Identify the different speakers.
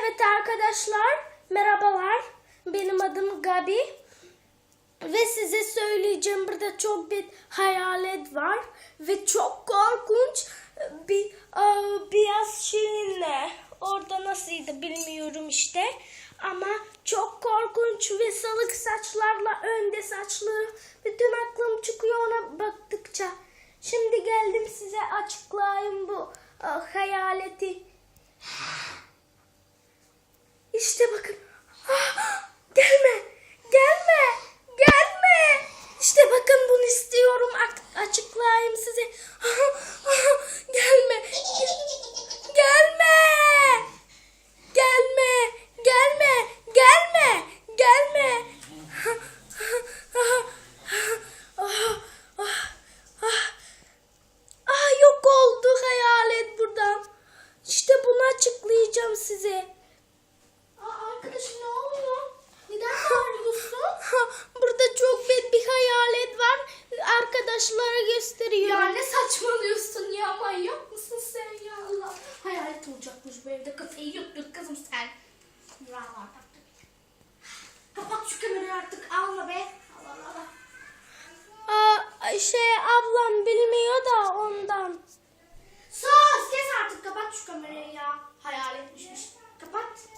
Speaker 1: Evet arkadaşlar, merhabalar. Benim adım Gabi. Ve size söyleyeceğim burada çok bir hayalet var. Ve çok korkunç bir aa, beyaz şeyinle. Orada nasıldı bilmiyorum işte. Ama çok korkunç ve salık saçlarla önde saçlı. Bütün aklım çıkıyor ona baktıkça. Şimdi geldim size açıklayayım bu aa, hayaleti. Bunu açıklayacağım size.
Speaker 2: Aa, arkadaşım ne oluyor? Neden bağırıyorsun?
Speaker 1: Burada çok büyük bir hayalet var. Arkadaşlara gösteriyor.
Speaker 2: ya ne saçmalıyorsun ya manyak mısın sen ya Allah. Hayalet olacakmış bu evde kafayı yuttun kızım sen. Bravo artık. Kapat şu kamerayı artık ağla be. Allah Allah.
Speaker 1: Aa, şey ablam bilmiyor da ondan.
Speaker 2: Sus kes artık kapat şu kamerayı ya. Hayaletmişmiş. Kapat.